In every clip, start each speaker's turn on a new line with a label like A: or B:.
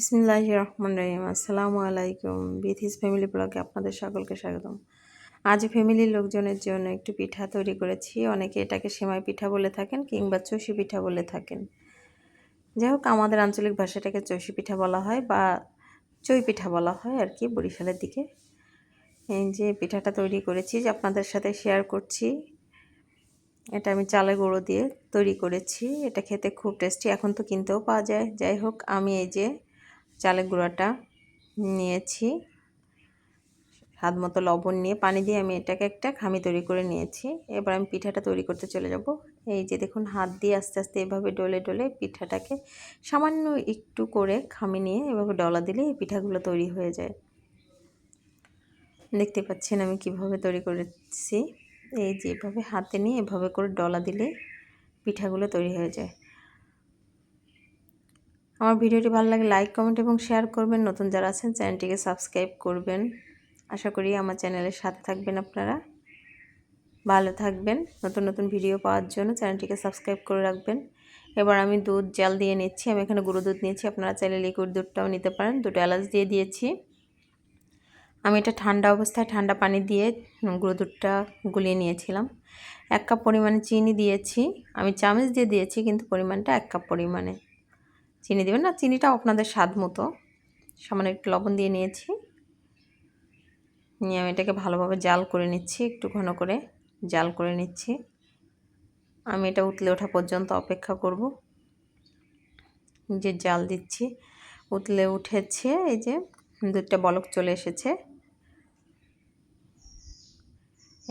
A: বিসমিল্লাহ রহমান রহিম। আসসালামু আলাইকুম। বিথিস ফ্যামিলি ব্লগে আপনাদের সকলকে স্বাগতম। আজ ফ্যামিলির লোকজনের জন্য একটু পিঠা তৈরি করেছি। অনেকে এটাকে সেমাই পিঠা বলে থাকেন কিংবা চষি পিঠা বলে থাকেন। যাই হোক, আমাদের আঞ্চলিক ভাষাটাকে চষি পিঠা বলা হয় বা চই পিঠা বলা হয় আর কি, বরিশালের দিকে। এই যে পিঠাটা তৈরি করেছি, যে আপনাদের সাথে শেয়ার করছি। এটা আমি চালের গুঁড়ো দিয়ে তৈরি করেছি। এটা খেতে খুব টেস্টি এখন তো কিনতেও পাওয়া যায়। যাই হোক, আমি এই যে চালের গুঁড়াটা নিয়েছি। হাত মতো লবণ নিয়ে পানি দিয়ে আমি এটাকে একটা খামি তৈরি করে নিয়েছি। এবার আমি পিঠাটা তৈরি করতে চলে যাব। এই যে দেখুন, হাত দিয়ে আস্তে আস্তে এভাবে ডলে ডলে পিঠাটাকে সামান্য একটু করে খামি নিয়ে এভাবে ডলা দিলে এই পিঠাগুলো তৈরি হয়ে যায়। দেখতে পাচ্ছেন আমি কীভাবে তৈরি করেছি। এই যে এভাবে হাতে নিয়ে এভাবে করে ডলা দিলে পিঠাগুলো তৈরি হয়ে যায়। আমার ভিডিওটি ভালো লাগে লাইক কমেন্ট এবং শেয়ার করবেন। নতুন যারা আছেন, চ্যানেলটিকে সাবস্ক্রাইব করবেন। আশা করি আমার চ্যানেলের সাথে থাকবেন আপনারা। ভালো থাকবেন। নতুন নতুন ভিডিও পাওয়ার জন্য চ্যানেলটিকে সাবস্ক্রাইব করে রাখবেন। এবার আমি দুধ, জাল দিয়ে নিচ্ছি। আমি এখানে গুঁড়ো দুধ নিয়েছি। আপনারা চাইলে লিকুইড দুধটাও নিতে পারেন। দুটো এলাচ দিয়ে দিয়েছি। আমি এটা ঠান্ডা অবস্থায় ঠান্ডা পানি দিয়ে গুঁড়ো দুধটা গুলিয়ে নিয়েছিলাম। এক কাপ পরিমাণে চিনি দিয়েছি। আমি চামচ দিয়ে দিয়েছি, কিন্তু পরিমাণটা এক কাপ পরিমাণে। চিনি দেবেন না চিনিটা আপনাদের স্বাদ মতো। সামান্য একটু লবণ দিয়ে নিয়েছি। নিয়ে আমি এটাকে ভালোভাবে জাল করে নিচ্ছি, একটু ঘন করে জাল করে নিচ্ছি। আমি এটা উতলে ওঠা পর্যন্ত অপেক্ষা করব। যে জাল দিচ্ছি, উতলে উঠেছে, এই যে দুধটা বলক চলে এসেছে।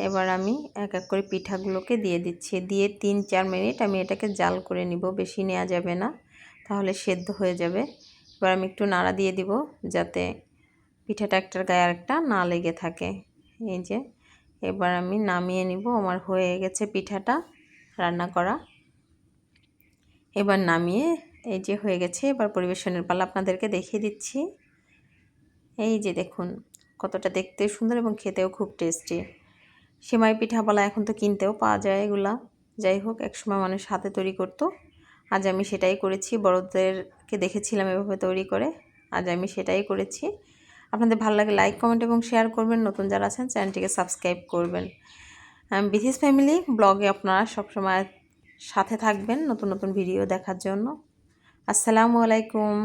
A: এবার আমি এক এক করে পিঠাগুলোকে দিয়ে দিচ্ছি। দিয়ে তিন চার মিনিট আমি এটাকে জাল করে নিব, বেশি নেওয়া যাবে না। তাহলে সেদ্ধ হয়ে যাবে। এবার আমি একটু নাড়া দিয়ে দিব যাতে পিঠাটা একটার গায়ে আরেকটা না লেগে থাকে। এই যে, এবার আমি নামিয়ে নিব আমার হয়ে গেছে পিঠাটা, রান্না করা। এবার নামিয়ে এই যে হয়ে গেছে, এবার পরিবেশনের পালা আপনাদেরকে দেখিয়ে দিচ্ছি। এই যে দেখুন, কতটা দেখতে সুন্দর এবং খেতেও খুব টেস্টি। সেমাই পিঠা বলা এখন তো কিনতেও পাওয়া যায় এগুলা। যাই হোক, একসময় মানুষ হাতে তৈরি করতো। আজ আমি সেটাই করেছি, বড়দেরকে দেখেছিলাম এভাবে তৈরি করে। আজ আমি সেটাই করেছি। আপনাদের ভালো লাগে লাইক কমেন্ট এবং শেয়ার করবেন। নতুন যারা আছেন, চ্যানেলটিকে সাবস্ক্রাইব করবেন। বিথিস ফ্যামিলি ব্লগে আপনারা সবসময় সাথে থাকবেন নতুন নতুন ভিডিও দেখার জন্য। আসসালামু আলাইকুম।